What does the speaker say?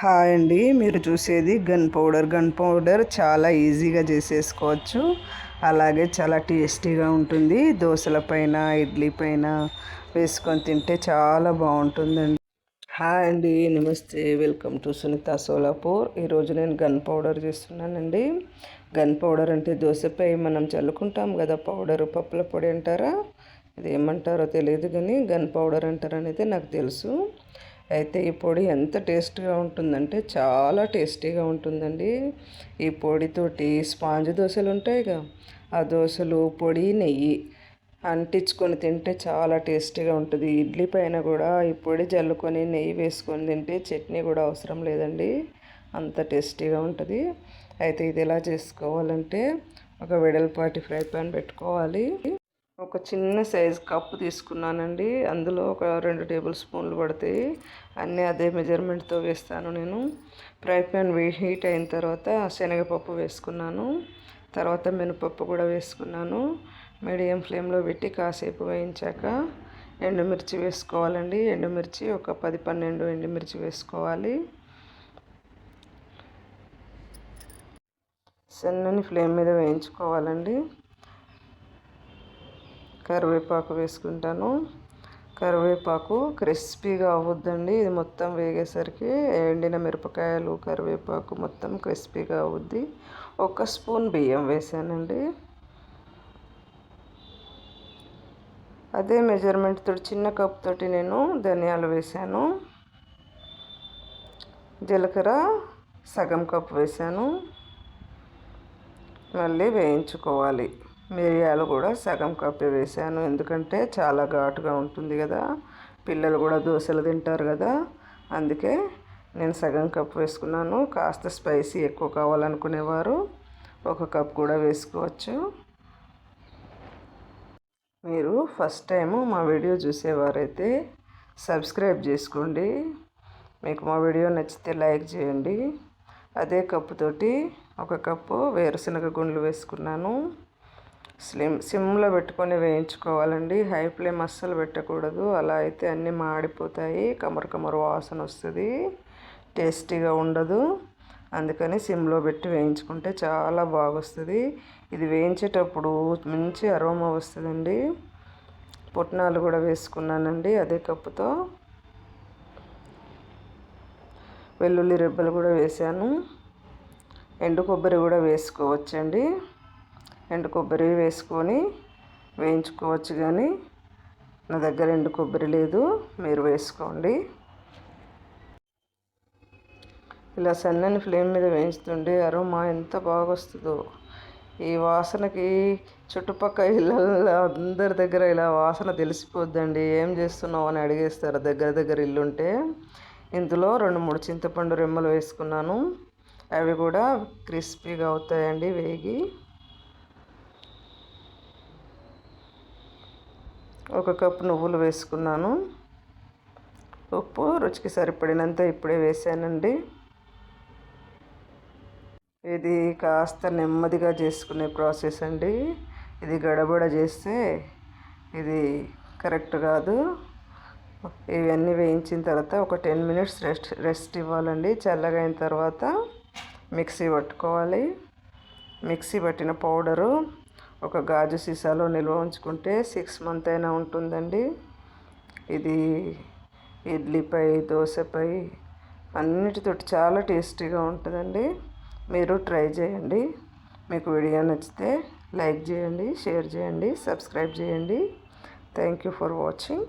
Hi అండి. మీరు చూసేది గన్ పౌడర్. గన్ పౌడర్ చాలా ఈజీగా చేసేసుకోవచ్చు. అలాగే చాలా టేస్టీగా ఉంటుంది. దోశల పైన ఇడ్లీ పైన వేసుకొని తింటే చాలా బాగుంటుందండి. హాయ్ అండి. నమస్తే. Welcome to Sunitha Solapur. ఈరోజు నేను గన్ పౌడర్ చేస్తున్నానండి. గన్ పౌడర్ అంటే దోశపై మనం చల్లుకుంటాం కదా పౌడర్ పప్పుల పొడి అంటారా? ఇది ఏమంటారో తెలియదు కానీ గన్ పౌడర్ అంటారనేది నాకు తెలుసు. అయితే ఈ పొడి ఎంత టేస్ట్గా ఉంటుందంటే చాలా టేస్టీగా ఉంటుందండి. ఈ పొడితోటి స్పాంజ్ దోశలు ఉంటాయిగా ఆ దోశలు పొడి నెయ్యి అంటించుకొని తింటే చాలా టేస్టీగా ఉంటుంది. ఇడ్లీ పైన కూడా ఈ పొడి జల్లుకొని నెయ్యి వేసుకొని తింటే చట్నీ కూడా అవసరం లేదండి. అంత టేస్టీగా ఉంటుంది. అయితే ఇది ఎలా చేసుకోవాలంటే ఒక వెడల్పాటి ఫ్రై పాన్ పెట్టుకోవాలి. ఒక చిన్న సైజ్ కప్పు తీసుకున్నానండి. అందులో ఒక రెండు టేబుల్ స్పూన్లు పడతాయి. అన్నీ అదే మెజర్మెంట్తో వేస్తాను నేను. ఫ్రై ప్యాన్ హీట్ అయిన తర్వాత శనగపప్పు వేసుకున్నాను. తర్వాత మినపప్పు కూడా వేసుకున్నాను. మీడియం ఫ్లేమ్లో పెట్టి కాసేపు వేయించాక ఎండుమిర్చి వేసుకోవాలండి. ఎండుమిర్చి ఒక పది పన్నెండు ఎండుమిర్చి వేసుకోవాలి. సన్నని ఫ్లేమ్ మీద వేయించుకోవాలండి. కరివేపాకు వేసుకుంటాను. కరివేపాకు క్రిస్పీగా అవ్వద్దండి. ఇది మొత్తం వేగేసరికి ఎండిన మిరపకాయలు కరివేపాకు మొత్తం క్రిస్పీగా అవుద్ది ఒక స్పూన్ బియ్యం వేసానండి. అదే మెజర్మెంట్ తోటి చిన్న కప్ తోటి నేను ధనియాలు వేసాను. జీలకర్ర సగం కప్ వేసాను. మళ్ళీ వేయించుకోవాలి. మిరియాలు కూడా సగం కప్ వేసాను ఎందుకంటే చాలా ఘాటుగా ఉంటుంది కదా. పిల్లలు కూడా దోశలు తింటారు కదా. అందుకే నేను సగం కప్ వేసుకున్నాను. కాస్త స్పైసీ ఎక్కువ కావాలనుకునేవారు ఒక కప్ కూడా వేసుకోవచ్చు. మీరు ఫస్ట్ టైం మా వీడియో చూసేవారైతే సబ్స్క్రైబ్ చేసుకోండి. మీకు మా వీడియో నచ్చితే లైక్ చేయండి. అదే కప్పుతోటి ఒక కప్పు వేరుశనగ గుండ్లు వేసుకున్నాను. స్లిమ్ సిమ్లో పెట్టుకొని వేయించుకోవాలండి. హై ఫ్లేమ్ అస్సలు పెట్టకూడదు. అలా అయితే అన్నీ మాడిపోతాయి. కమర కమరు వాసన వస్తుంది. టేస్టీగా ఉండదు. అందుకని సిమ్లో పెట్టి వేయించుకుంటే చాలా బాగొస్తుంది. ఇది వేయించేటప్పుడు మంచి అరోమా వస్తుందండి. పుట్నాలు కూడా వేసుకున్నానండి అదే కప్పుతో. వెల్లుల్లి రెబ్బలు కూడా వేసాను. ఎండు కొబ్బరి కూడా వేసుకోవచ్చండి. ఎండు కొబ్బరి వేసుకొని వేయించుకోవచ్చు కానీ నా దగ్గర ఎండు కొబ్బరి లేదు మీరు వేసుకోండి. ఇలా సన్నని ఫ్లేమ్ మీద వేయించుతుండే అరోమా ఎంత బాగా వస్తుందో ఈ వాసనకి చుట్టుపక్కల ఇళ్ళల్లో అందరి దగ్గర ఇలా వాసన తెలిసిపోద్దండి. ఏం చేస్తున్నావు అని అడిగేస్తారు దగ్గర దగ్గర ఇల్లుంటే. ఇందులో రెండు మూడు చింతపండు రెమ్మలు వేసుకున్నాను. అవి కూడా క్రిస్పీగా అవుతాయండి వేగి. ఒక కప్పు నువ్వులు వేసుకున్నాను. ఉప్పు రుచికి సరిపడినంత ఇప్పుడే వేసానండి. ఇది కాస్త నెమ్మదిగా చేసుకునే ప్రాసెస్ అండి. ఇది గడబడ చేస్తే ఇది కరెక్ట్ కాదు. ఇవన్నీ వేయించిన తర్వాత ఒక టెన్ మినిట్స్ రెస్ట్ రెస్ట్ ఇవ్వాలండి. చల్లగా అయిన తర్వాత మిక్సీ పట్టుకోవాలి. మిక్సీ పట్టిన పౌడరు ఒక గాజు సీసాలో నిల్వ ఉంచుకుంటే సిక్స్ మంత్ అయినా ఉంటుందండి. ఇది ఇడ్లీపై దోశపై అన్నిటితోటి చాలా టేస్టీగా ఉంటుందండి. మీరు ట్రై చేయండి. మీకు వీడియో నచ్చితే లైక్ చేయండి షేర్ చేయండి సబ్స్క్రైబ్ చేయండి. Thank you for watching.